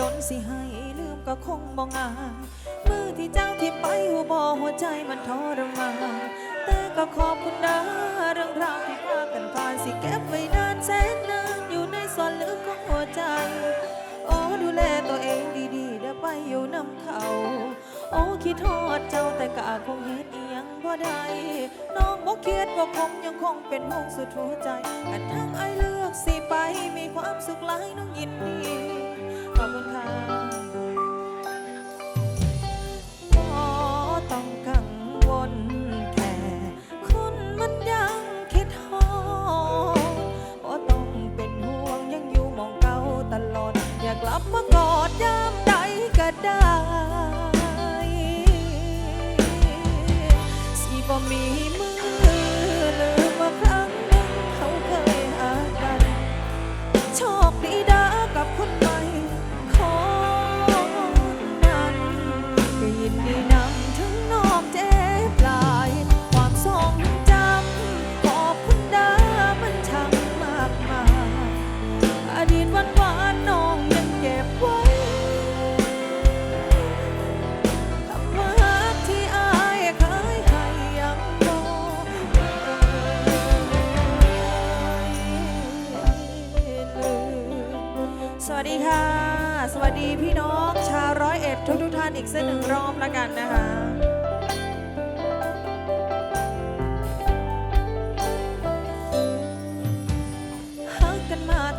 ดนสิให้ลืมก็คงบ่ง่ายมือที่เจ้าที่ไปหัวบ่หัวใจมันทรมานแต่ก็ขอบคุณนะเรื่องราวที่พากันผ่านสิเก็บไว้นานแสนนานอยู่ในส่วนลึกของหัวใจโอ้ดูแลตัวเองดีๆเดี๋ยวไปอยู่น้ำเขาโอ้คิดทอดเจ้าแต่กะคงเฮ็ดอีหยังบ่ได้น้องบ่เครียดบ่คงยังคงเป็นห่วงสุดหัวใจกันทั้งไอเลือกสิไปมีความสุขหลายน้องยินดี ขอบคุณค่ะบ่ต้องกังวลแค่คนมันยังคิดฮอดบ่ต้องเป็นห่วงยังอยู่มองเก่าตลอด อยากกลับมากอดยามใดก็ได้ สิบ่มี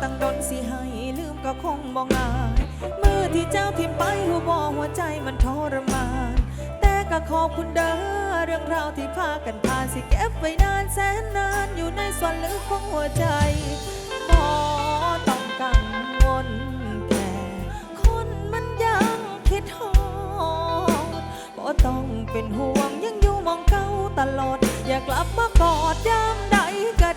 ตั้งดนสิให้ลืมก็คงบ่ง่ายมือที่เจ้าทิมไปหัวบ่หัวใจมันทรมาน แต่ก็ขอบคุณเด้อเรื่องราวที่พากันผ่านสิเก็บไว้นานแสนนานอยู่ในส่วนลึกของหัวใจบ่ต้องกังวลแค่คนมันยังคิดฮอดบ่ต้องเป็นห่วงยังอยู่มองเก่าตลอด อยากกลับมากอดยามใดก็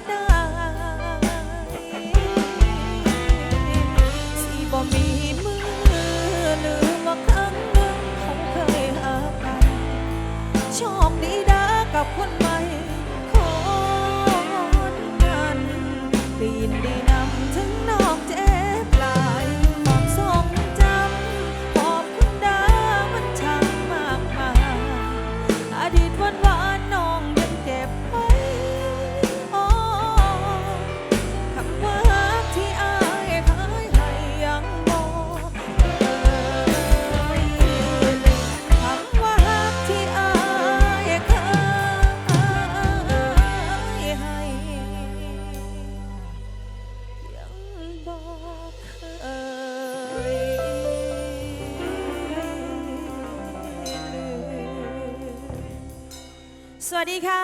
สวัสดีค่ะ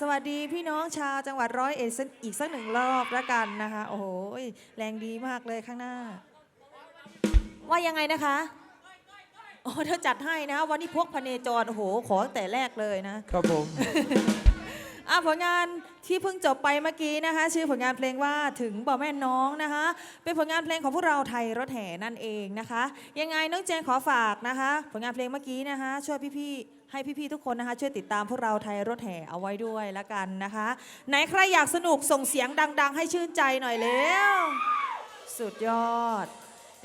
สวัสดีพี่น้องชาวจังหวัดร้อยเอ็ดอีกสักหนึ่งรอบแล้วกันนะคะ โอ้โหแรงดีมากเลยข้างหน้า ว่ายังไงนะคะโอ้เธอจัดให้นะ วันนี้พวกพเนจรโอ้โหขอตั้งแต่แรกเลยนะครับผม อะผลงานที่เพิ่งจบไปเมื่อกี้นะคะ ชื่อผลงานเพลงว่าถึงบ่แม่น้องนะคะ เป็นผลงานเพลงของพวกเราไทยรถแห่นั่นเองนะคะ ยังไงน้องเจนขอฝากนะคะ ผลงานเพลงเมื่อกี้นะคะ ช่วยพี่ๆให้พี่ๆทุกคนนะคะ ช่วยติดตามพวกเราไทยรถแห่เอาไว้ด้วยละกันนะคะ ไหนใครอยากสนุกส่งเสียงดัง ๆ ให้ชื่นใจหน่อยเร็วสุดยอด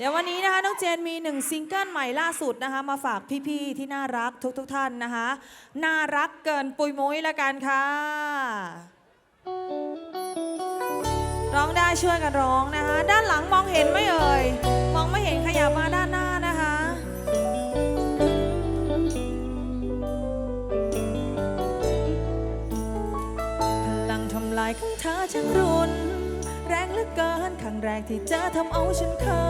เดี๋ยววันนี้นะคะน้องเจนมีหนึ่งซิงเกิลใหม่ล่าสุดนะคะ มาฝากพี่ๆที่น่ารักทุกๆทท่านนะคะ น่ารักเกินปุยมุ้ยละกันค่ะ ร้องได้ช่วยกันร้องนะคะ ด้านหลังมองเห็นไหมเอ่ย มองไม่เห็นขยับมาด้านหน้านะคะพลังทำลายของเธอฉันรุนแรง เกินครั้งแรกที่เจอทำเอาฉันเขิ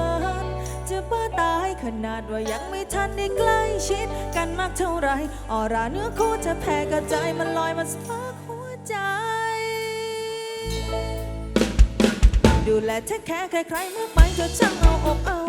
นจะบ้าตายขนาดว่ายังไม่ทันได้ใกล้ชิด กันมากเท่าไรออราเนื้อคู่จะแพ้กระจายมันลอยมาสักหัวใจ ดูแลเทคแค่ใครๆเมื่อไปเธอช่างเอาอกเอา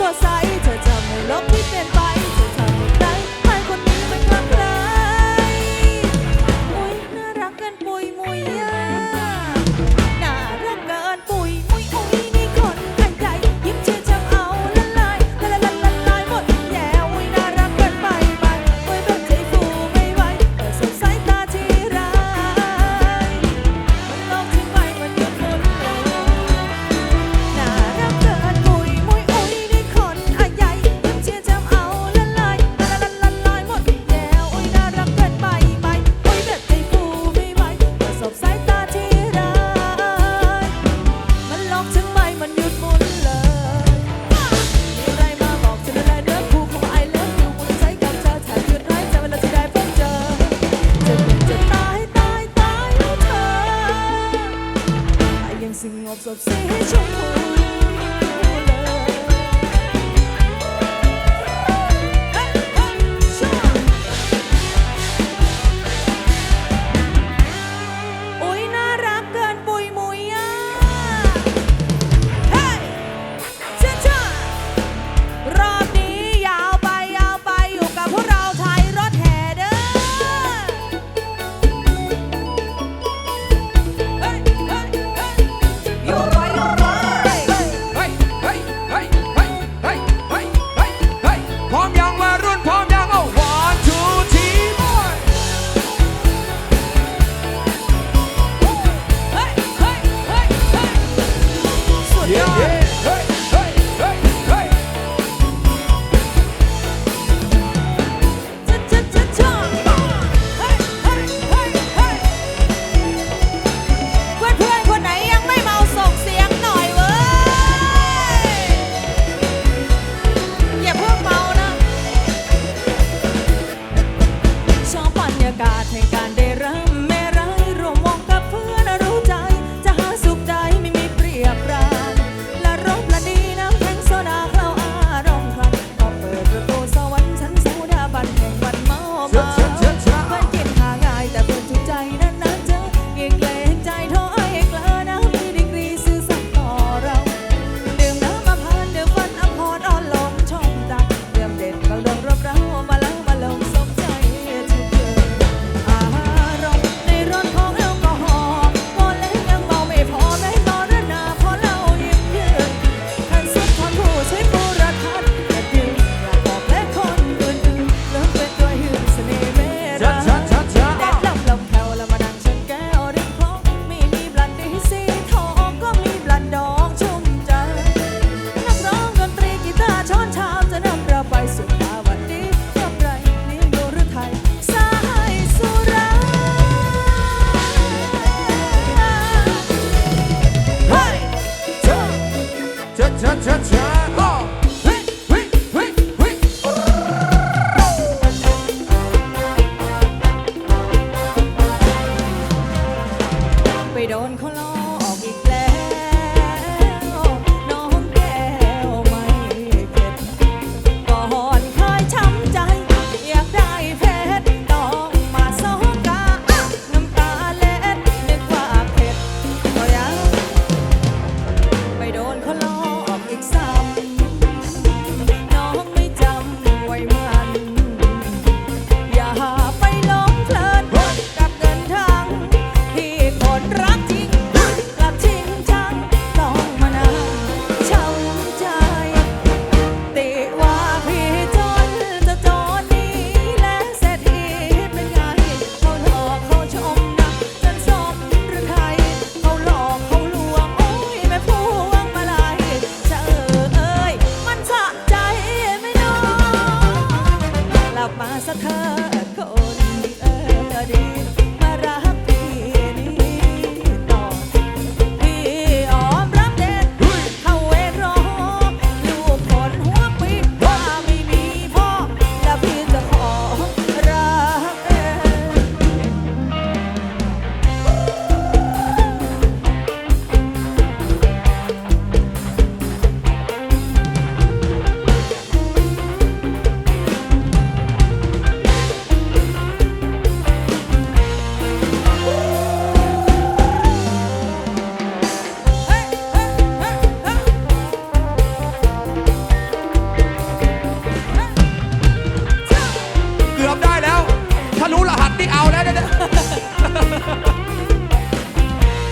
สดใสเธอจะไม่ลบที่เป็น i'm so thoughts of saying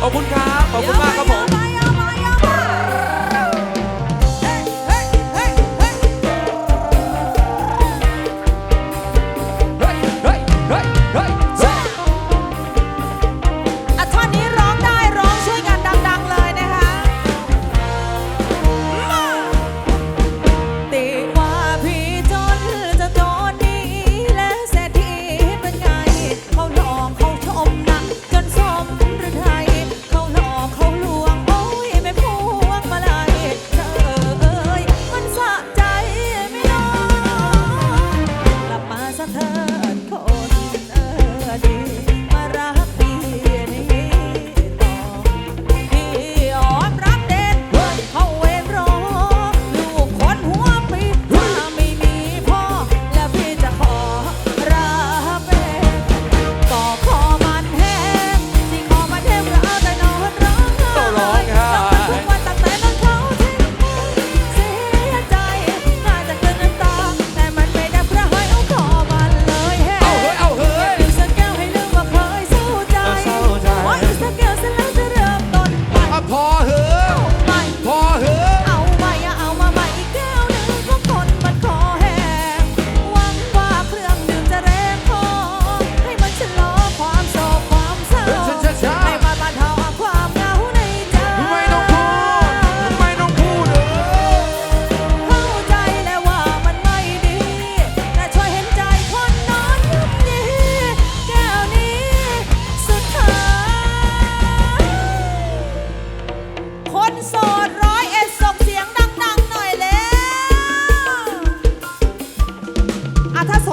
ขอบคุณครับ ขอบคุณมากครับผม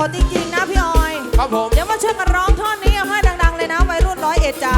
นจริงๆนะพี่ออย ครับผม เดี๋ยวมาช่วยกันร้องท่อนนี้เอาให้ดัง ๆ เลยนะไวรุ่นร้อยเอ็ดจ๋า